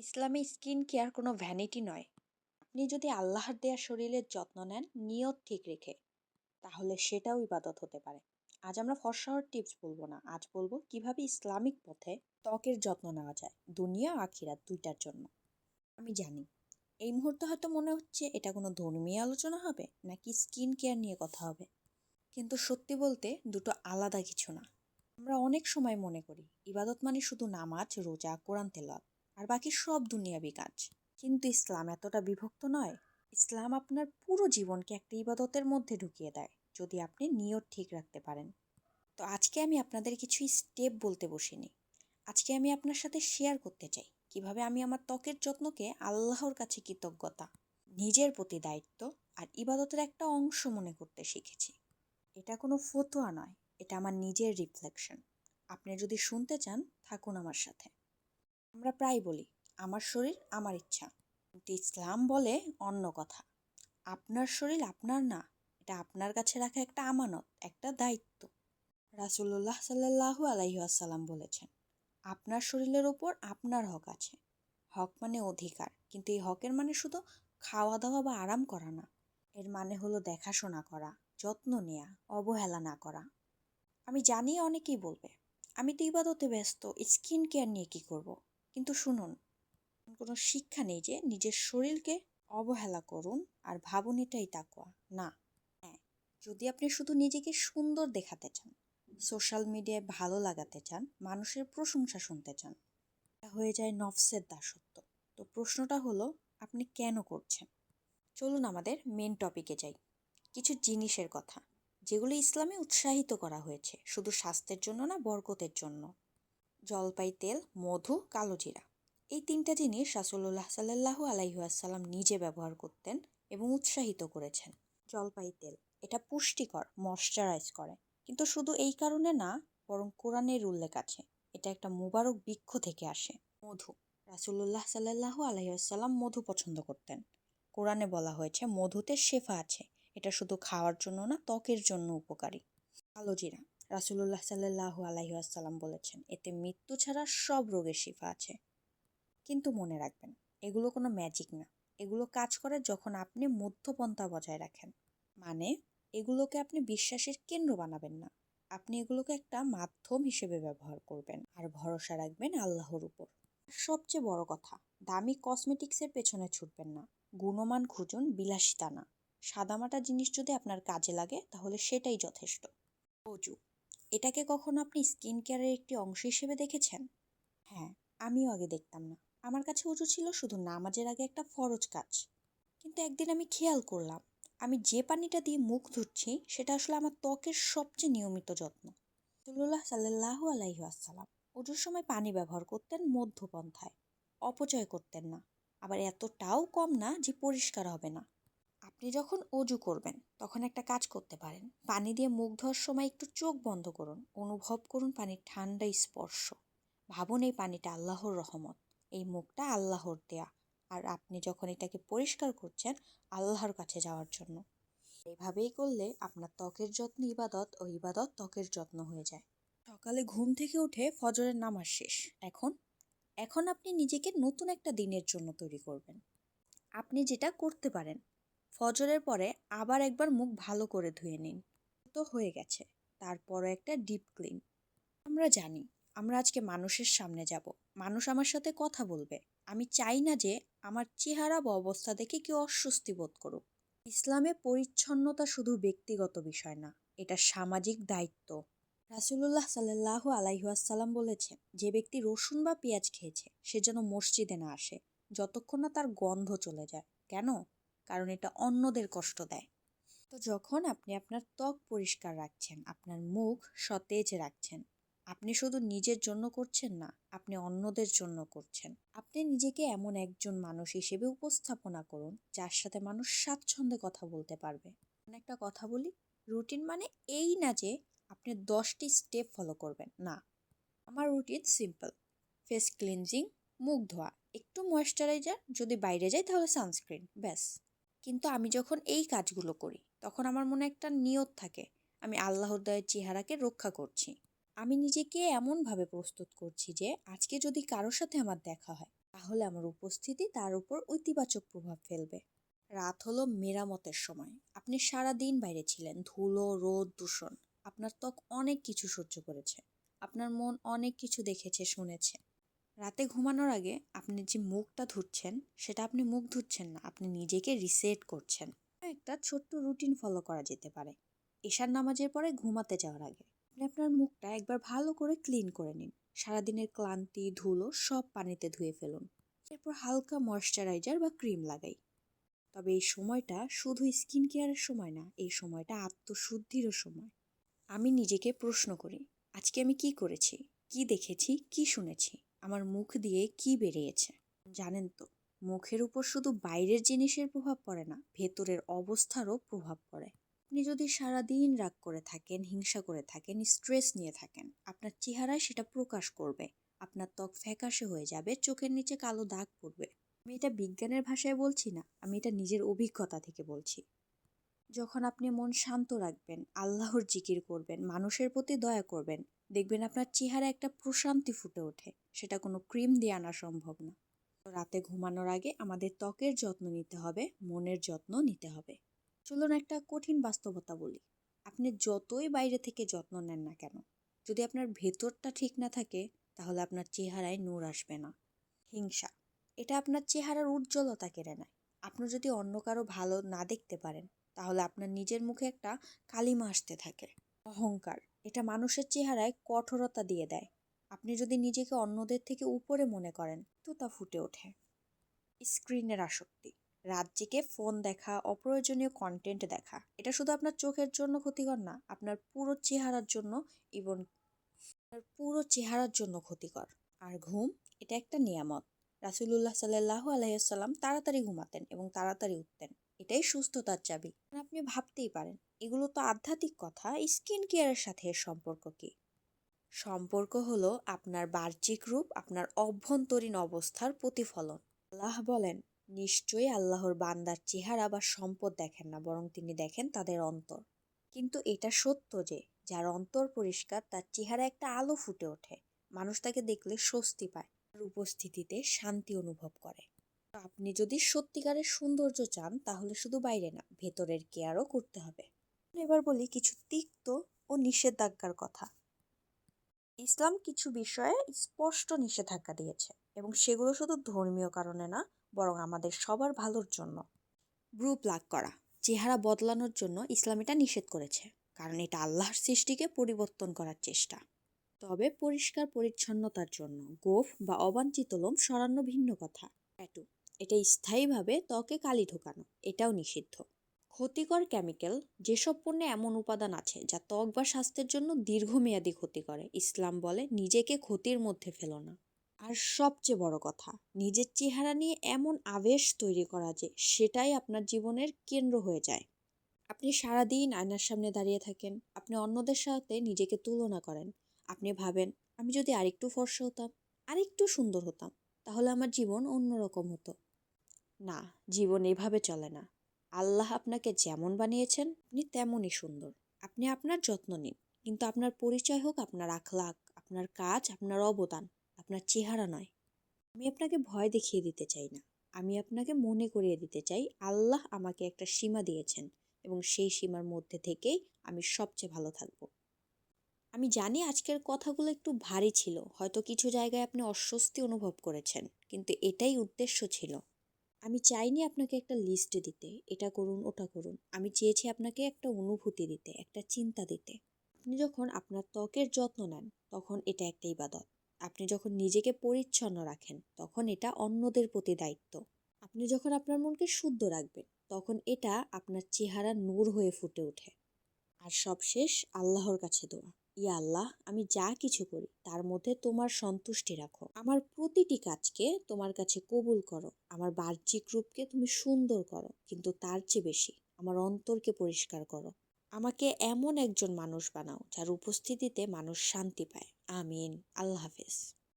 ইসলামে skin care কোনো vanity নয়। আপনি যদি আল্লাহর দেয়া শরীরের যত্ন নেন, নিয়ত ঠিক রেখে, তাহলে সেটাও ইবাদত হতে পারে। আজ আমরা ফর্সাহর টিপস বলব না, আজ বলব কীভাবে ইসলামিক পথে ত্বকের যত্ন নেওয়া যায়, দুনিয়া আখিরাত দুইটার জন্য। আমি জানি, এই মুহূর্তে হয়তো মনে হচ্ছে এটা কোনো ধর্মীয় আলোচনা হবে, নাকি স্কিন কেয়ার নিয়ে কথা হবে। কিন্তু সত্যি বলতে দুটো আলাদা কিছু না। আমরা অনেক সময় মনে করি, ইবাদত মানে শুধু নামাজ, রোজা, কোরআন তেলাওয়াত। আর বাকি সব দুনিয়াবি কাজ কিন্তু ইসলাম এতটা বিভক্ত নয়। ইসলাম আপনার পুরো জীবনকে একটা ইবাদতের মধ্যে ঢুকিয়ে দেয়, যদি আপনি নিয়ত ঠিক রাখতে পারেন। তো আজকে আমি আপনাদের কিছু স্টেপ বলতে বসিনি। আজকে আমি আপনার সাথে শেয়ার করতে চাই, কীভাবে আমি আমার ত্বকের যত্নকে আল্লাহর কাছে কৃতজ্ঞতা, নিজের প্রতি দায়িত্ব আর ইবাদতের একটা অংশ মনে করতে শিখেছি। এটা কোনো ফতোয়া নয়, এটা আমার নিজের রিফ্লেকশন আপনি যদি শুনতে চান, থাকুন আমার সাথে। আমরা প্রায় বলি, আমার শরীর আমার ইচ্ছা। কিন্তু ইসলাম বলে অন্য কথা। আপনার শরীর আপনার না, এটা আপনার কাছে রাখা একটা আমানত, একটা দায়িত্ব। রাসুল্লাহ সাল্লাহু আলাইহাসাল্লাম বলেছেন, আপনার শরীরের ওপর আপনার হক আছে। হক মানে অধিকার, কিন্তু এই হকের মানে শুধু খাওয়া দাওয়া বা আরাম করা না। এর মানে হলো দেখাশোনা করা, যত্ন নেয়া, অবহেলা না করা। আমি জানি অনেকেই বলবে, আমি তো ইবাদতে ব্যস্ত, স্কিন কেয়ার নিয়ে কী করব। কিন্তু শুনুন, কোনো শিক্ষা নেই যে নিজের শরীরকে অবহেলা করুন আর ভাবুন এটাই তাকুয়া। না। হ্যাঁ যদি আপনি শুধু নিজেকে সুন্দর দেখাতে চান, সোশ্যাল মিডিয়ায় ভালো লাগাতে চান, মানুষের প্রশংসা শুনতে চান হয়ে যায় নফসের দাসত্ব। তো প্রশ্নটা হলো, আপনি কেন করছেন? চলুন আমাদের মেন টপিকে যাই। কিছু জিনিসের কথা, যেগুলো ইসলামে উৎসাহিত করা হয়েছে, শুধু স্বাস্থ্যের জন্য না, বরকতের জন্য। জলপাই তেল মধু, কালো জিরা। এই তিনটা জিনিস রাসুল্লাহ সাল্লাহু আলাইহাসাল্লাম নিজে ব্যবহার করতেন এবং উৎসাহিত করেছেন। জলপাই তেল এটা পুষ্টিকর ময়শ্চারাইজ করে। কিন্তু শুধু এই কারণে না, বরং কোরআনের উল্লেখ আছে। এটা একটা মুবারক বৃক্ষ থেকে আসে। মধু রাসুল্লাহ সাল্লাহু আলহিহাসাল্লাম মধু পছন্দ করতেন। কোরআনে বলা হয়েছে, মধুতে শেফা আছে। এটা শুধু খাওয়ার জন্য না, ত্বকের জন্য উপকারী। কালো জিরা রাসুল্লাহ সাল্লাহু আলহিহাসাল্লাম বলেছেন, এতে মৃত্যু ছাড়া সব রোগের শিফা আছে। কিন্তু মনে রাখবেন, এগুলো কোনো ম্যাজিক না। এগুলো কাজ করে যখন আপনি মধ্যপন্থা বজায় রাখেন। মানে এগুলোকে আপনি বিশ্বাসের কেন্দ্র বানাবেন না। আপনি এগুলোকে একটা মাধ্যম হিসেবে ব্যবহার করবেন। আর ভরসা রাখবেন আল্লাহর উপর। সবচেয়ে বড় কথা, দামি কসমেটিক্সের পেছনে ছুটবেন না। গুণমান খুঁজুন বিলাসিতা না। সাদামাটা জিনিস যদি আপনার কাজে লাগে, তাহলে সেটাই যথেষ্ট। অজু এটাকে কখনো আপনি স্কিন কেয়ারের একটি অংশ হিসেবে দেখেছেন? হ্যাঁ আমিও আগে দেখতাম না। আমার কাছে অজু ছিল শুধু নামাজের আগে একটা ফরজ কাজ। কিন্তু একদিন আমি খেয়াল করলাম, আমি যে পানিটা দিয়ে মুখ ধুচ্ছি, সেটা আসলে আমার ত্বকের সবচেয়ে নিয়মিত যত্ন। সুল্লাহ সাল্লাহু আলাইহি আসসালাম অজুর সময় পানি ব্যবহার করতেন মধ্যপন্থায়, অপচয় করতেন না। আবার এতটাও কম না যে পরিষ্কার হবে না। আপনি যখন অজু করবেন, তখন একটা কাজ করতে পারেন। পানি দিয়ে মুখ ধোয়ার সময় একটু চোখ বন্ধ করুন। অনুভব করুন পানির ঠান্ডা স্পর্শ। ভাবুন এই পানিটা আল্লাহর রহমত। এই মুখটা আল্লাহর দেয়া। আর আপনি যখন এটাকে পরিষ্কার করছেন, আল্লাহর কাছে যাওয়ার জন্য। এইভাবেই করলে আপনার ত্বকের যত্ন ইবাদত ও ইবাদত ত্বকের যত্ন হয়ে যায়। সকালে ঘুম থেকে উঠে ফজরের নামাজ শেষ। এখন এখন আপনি নিজেকে নতুন একটা দিনের জন্য তৈরি করবেন। আপনি যেটা করতে পারেন ফজরের পরে আবার একবার মুখ ভালো করে ধুয়ে নিন। তো হয়ে গেছে। তারপরও একটা ডিপ ক্লিন আমরা জানি, আমরা আজকে মানুষের সামনে যাব। মানুষ আমার সাথে কথা বলবে। আমি চাই না যে আমার চেহারা বা অবস্থা দেখে কেউ অস্বস্তি বোধ করুক। ইসলামে পরিচ্ছন্নতা শুধু ব্যক্তিগত বিষয় না, এটা সামাজিক দায়িত্ব। রাসুলুল্লাহ সাল্লাহ আলাইহাসাল্লাম বলেছেন, যে ব্যক্তি রসুন বা পেঁয়াজ খেয়েছে, সে যেন মসজিদে না আসে, যতক্ষণ না তার গন্ধ চলে যায়। কেন? কারণ এটা অন্যদের কষ্ট দেয়। তো যখন আপনি আপনার ত্বক পরিষ্কার রাখছেন, আপনার মুখ সতেজ রাখছেন, আপনি শুধু নিজের জন্য করছেন না, আপনি অন্যদের জন্য করছেন। আপনি নিজেকে এমন একজন মানুষ হিসেবে উপস্থাপনা করুন, যার সাথে মানুষ স্বাচ্ছন্দ্যে কথা বলতে পারবে। একটা কথা বলি, রুটিন মানে এই না যে আপনি দশটি স্টেপ ফলো করবেন, না। আমার রুটিন সিম্পল, ফেস ক্লিনজিং, মুখ ধোয়া, একটু ময়েশ্চারাইজার, যদি বাইরে যাই তাহলে সানস্ক্রিন, ব্যাস। কিন্তু আমি যখন এই কাজগুলো করি, তখন আমার মনে একটা নিয়ত থাকে, আমি আল্লাহর দয়ের চেহারাকে রক্ষা করছি। আমি নিজেকে এমনভাবে প্রস্তুত করছি যে, আজকে যদি কারোর সাথে আমার দেখা হয়, তাহলে আমার উপস্থিতি তার উপর ইতিবাচক প্রভাব ফেলবে। রাত হলো মেরামতের সময়। আপনি সারা দিন বাইরে ছিলেন, ধুলো, রোদ, দূষণ। আপনার ত্বক অনেক কিছু সহ্য করেছে। আপনার মন অনেক কিছু দেখেছে, শুনেছে। রাতে ঘুমানোর আগে আপনি যে মুখটা ধুচ্ছেন, সেটা আপনি মুখ ধুচ্ছেন না, আপনি নিজেকে রিসেট করছেন। একটা ছোট্ট রুটিন ফলো করা যেতে পারে। এশার নামাজের পরে ঘুমাতে যাওয়ার আগে আপনি আপনার মুখটা একবার ভালো করে ক্লিন করে নিন। সারাদিনের ক্লান্তি, ধুলো সব পানিতে ধুয়ে ফেলুন। এরপর হালকা ময়শ্চারাইজার বা ক্রিম লাগাই। তবে এই সময়টা শুধু স্কিন কেয়ারের সময় না, এই সময়টা আত্মশুদ্ধিরও সময়। আমি নিজেকে প্রশ্ন করি, আজকে আমি কি করেছি? কি দেখেছি? কি শুনেছি? আমার মুখ দিয়ে কি বেরিয়েছে? জানেন তো, মুখের উপর শুধু বাইরের জিনিসের প্রভাব পড়ে না, ভেতরের অবস্থারও প্রভাব পড়ে। আপনি যদি সারাদিন রাগ করে থাকেন, হিংসা করে থাকেন স্ট্রেস নিয়ে থাকেন, আপনার চেহারায় সেটা প্রকাশ করবে। আপনার ত্বক ফ্যাকাশে হয়ে যাবে, চোখের নিচে কালো দাগ পড়বে। আমি এটা বিজ্ঞানের ভাষায় বলছি না, আমি এটা নিজের অভিজ্ঞতা থেকে বলছি। যখন আপনি মন শান্ত রাখবেন, আল্লাহর জিকির করবেন, মানুষের প্রতি দয়া করবেন দেখবেন আপনার চেহারা একটা প্রশান্তি ফুটে ওঠে। সেটা কোনো ক্রিম দিয়ে আনা সম্ভব না। রাতে ঘুমানোর আগে আমাদের ত্বকের যত্ন নিতে হবে, মনের যত্ন নিতে হবে। চলুন একটা কঠিন বাস্তবতা বলি। আপনি যতই বাইরে থেকে যত্ন নেন না কেন, যদি আপনার ভেতরটা ঠিক না থাকে, তাহলে আপনার চেহারায় নূর আসবে না। হিংসা, এটা আপনার চেহারার উজ্জ্বলতা কেড়ে নেয়। আপনি যদি অন্য কারও ভালো না দেখতে পারেন, তাহলে আপনার নিজের মুখে একটা কালিমা আসতে থাকে। অহংকার এটা মানুষের চেহারায় কঠোরতা দিয়ে দেয়। আপনি যদি নিজেকে অন্যদের থেকে উপরে মনে করেন তো তা ফুটে ওঠে। স্ক্রিনের আসক্তি। রাত ফোন দেখা, অপ্রয়োজনীয় কন্টেন্ট দেখা। এটা শুধু আপনার চোখের জন্য ক্ষতিকর না, আপনার পুরো চেহারার জন্য এবং আপনার পুরো চেহারার জন্য ক্ষতিকর। আর ঘুম, এটা একটা নিয়ামত। রাসুলুল্লাহ সাল্লাহ আলাইসাল্লাম তাড়াতাড়ি ঘুমাতেন এবং তাড়াতাড়ি উঠতেন। এটাই সুস্থতার চাবি। আপনি ভাবতেই পারেন, এগুলো তো আধ্যাত্মিক কথা, স্কিন কেয়ারের সাথে এর সম্পর্ক কি? সম্পর্ক হলো আপনার বাহ্যিক রূপ, আপনার অভ্যন্তরীণ অবস্থার প্রতিফলন। আল্লাহ বলেন, নিশ্চয়ই আল্লাহর বান্দার চেহারা বা সম্পদ দেখেন না, বরং তিনি দেখেন তাদের অন্তর। কিন্তু এটা সত্য যে, যার অন্তর পরিষ্কার, তার চেহারা একটা আলো ফুটে ওঠে। মানুষ তাকে দেখলে স্বস্তি পায় উপস্থিতিতে শান্তি অনুভব করে। আপনি যদি সত্যিকারের সৌন্দর্য চান, তাহলে শুধু বাইরে না, ভেতরের কেয়ারও করতে হবে। এবার বলি কিছু তিক্ত ও নিষেধাজ্ঞার কথা। ইসলাম কিছু বিষয়ে স্পষ্ট নিষেধাজ্ঞা দিয়েছে এবং সেগুলো শুধু ধর্মীয় কারণে না, বরং আমাদের সবার ভালোর জন্য। ব্রু প্লাগ করা, চেহারা বদলানোর জন্য ইসলাম এটা নিষেধ করেছে, কারণ এটা আল্লাহর সৃষ্টিকে পরিবর্তন করার চেষ্টা। তবে পরিষ্কার পরিচ্ছন্নতার জন্য গোফ বা অবাঞ্ছিত লোম সরানো ভিন্ন কথা। ট্যাটু এটা স্থায়ীভাবে ত্বকে কালি ঢোকানো, এটাও নিষিদ্ধ। ক্ষতিকর কেমিক্যাল, যেসব পণ্যে এমন উপাদান আছে যা ত্বক বা স্বাস্থ্যের জন্য দীর্ঘমেয়াদী ক্ষতি করে, ইসলাম বলে নিজেকে ক্ষতির মধ্যে ফেলো না। আর সবচেয়ে বড় কথা, নিজের চেহারা নিয়ে এমন আবেশ তৈরি করা যে সেটাই আপনার জীবনের কেন্দ্র হয়ে যায়। আপনি সারাদিন আয়নার সামনে দাঁড়িয়ে থাকেন, আপনি অন্যদের সাথে নিজেকে তুলনা করেন, আপনি ভাবেন, আমি যদি আরেকটু ফর্সা হতাম, আরেকটু সুন্দর হতাম, তাহলে আমার জীবন অন্যরকম হতো। না, জীবন এভাবে চলে না। আল্লাহ আপনাকে যেমন বানিয়েছেন, আপনি তেমনই সুন্দর। আপনি আপনার যত্ন নিন, কিন্তু আপনার পরিচয় হোক, আপনার আখলাক আপনার কাজ, আপনার অবদান, আপনার চেহারা নয়। আমি আপনাকে ভয় দেখিয়ে দিতে চাই না। আমি আপনাকে মনে করিয়ে দিতে চাই, আল্লাহ আমাকে একটা সীমা দিয়েছেন এবং সেই সীমার মধ্যে থেকেই আমি সবচেয়ে ভালো থাকব। আমি জানি আজকের কথাগুলো একটু ভারী ছিল, হয়তো কিছু জায়গায় আপনি অস্বস্তি অনুভব করেছেন, কিন্তু এটাই উদ্দেশ্য ছিল। আমি চাইনি আপনাকে একটা লিস্ট দিতে, এটা করুন, ওটা করুন। আমি চেয়েছি আপনাকে একটা অনুভূতি দিতে, একটা চিন্তা দিতে। আপনি যখন আপনার ত্বকের যত্ন নেন, তখন এটা একটা ইবাদত। আপনি যখন নিজেকে পরিচ্ছন্ন রাখেন, তখন এটা অন্যদের প্রতি দায়িত্ব। আপনি যখন আপনার মনকে শুদ্ধ রাখবেন, তখন এটা আপনার চেহারা নূর হয়ে ফুটে ওঠে। আর সবশেষ আল্লাহর কাছে দোয়া। ইয়া আল্লাহ, আমি যা কিছু করি, তার মধ্যে তোমার সন্তুষ্টি রাখো। আমার প্রতিটি কাজকে তোমার কাছে কবুল করো। আমার বাহ্যিক রূপকে তুমি সুন্দর করো, কিন্তু তার চেয়ে বেশি আমার অন্তরকে পরিষ্কার করো। আমাকে এমন একজন মানুষ বানাও, যার উপস্থিতিতে মানুষ শান্তি পায়। আমিন। আল্লাহ হাফেজ।